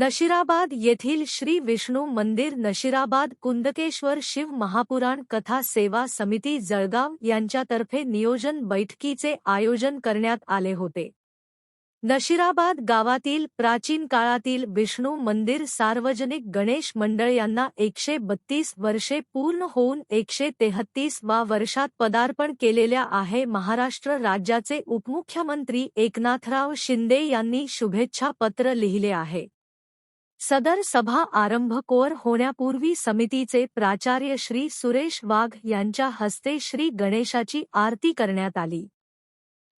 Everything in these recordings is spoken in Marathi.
नशिराबाद येथील श्री विष्णू मंदिर नशिराबाद कुंदकेश्वर शिव महापुराण कथा सेवा समिती जळगाव यांच्यातर्फे नियोजन बैठकीचे आयोजन करण्यात आले होते. नशिराबाद गावातील प्राचीन काळातील विष्णू मंदिर सार्वजनिक गणेश मंडळ यांना एकशे बत्तीस वर्षे पूर्ण होऊन एकशे तेहत्तीस वा वर्षात पदार्पण केलेल्या आहे. महाराष्ट्र राज्याचे उपमुख्यमंत्री एकनाथराव शिंदे यांनी शुभेच्छा पत्र लिहिले आहे. सदर सभा आरंभ कोर होण्यापूर्वी समितीचे प्राचार्य श्री सुरेश वाघ यांच्या हस्ते श्री गणेशाची आरती करण्यात आली.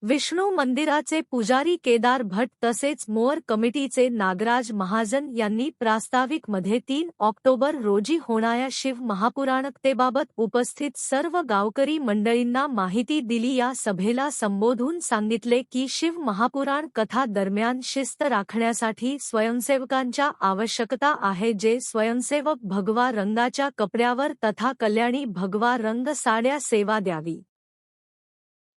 विष्णू मंदिराचे पुजारी केदार भट तसेच मोअर कमिटीचे नागराज महाजन यांनी प्रास्ताविकमध्ये तीन ऑक्टोबर रोजी होणाऱ्या शिव महापुराणकतेबाबत उपस्थित सर्व गावकरी मंडळींना माहिती दिली. या सभेला संबोधून सांगितले की शिव महापुराण कथा दरम्यान शिस्त राखण्यासाठी स्वयंसेवकांच्या आवश्यकता आहे जे स्वयंसेवक भगवा रंगाच्या कपड्यावर तथा कल्याणी भगवा रंग साड्या सेवा द्यावी.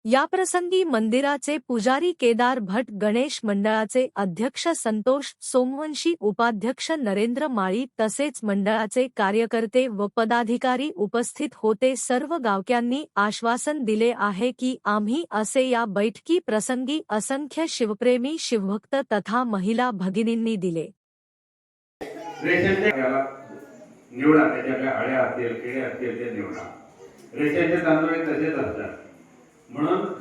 याप्रसंगी मंदिराचे पुजारी केदार भट गणेश मंडळाचे अध्यक्ष संतोष सोमवंशी उपाध्यक्ष नरेंद्र माळी तसेच मंडळाचे कार्यकर्ते व पदाधिकारी उपस्थित होते. सर्व गावक्यांनी आश्वासन दिले आहे की आम्ही असे या बैठकी प्रसंगी असंख्य शिवप्रेमी शिवभक्त तथा महिला भगिनींनी दिले. निवडा अळ्या असतील किडे असतील ते निवडा. रेशनचे तांदूळ तसेच असतात.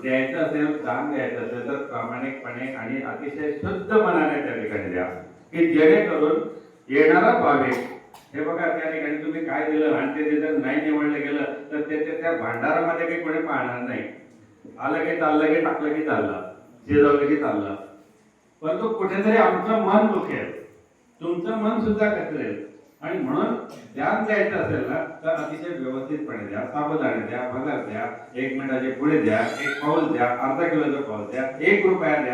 द्यायचं असेल दान द्यायचं असेल तर प्रामाणिकपणे आणि अतिशय शुद्ध मनाने त्या ठिकाणी द्या. की जेणेकरून येणारा भाविक हे बघा त्या ठिकाणी तुम्ही काय दिलं आणि ते जर नाही निवडलं गेलं तर त्याच्या त्या भांडारामध्ये काही कोणी पाहणार नाही. आलं की चाललं की टाकलं की चाललं शिजवलं की चाललं. परंतु कुठेतरी आमचं मन दुखेल. तुमचं मन सुद्धा कचरेल. आणि म्हणून ध्यान द्यायचं असेल ना तर अतिशय व्यवस्थितपणे द्या सावधाने द्या भगर द्या एक मिनिटाचे पुढे द्या एक पाऊल द्या अर्धा किलोचं पाऊल द्या एक रुपया द्या.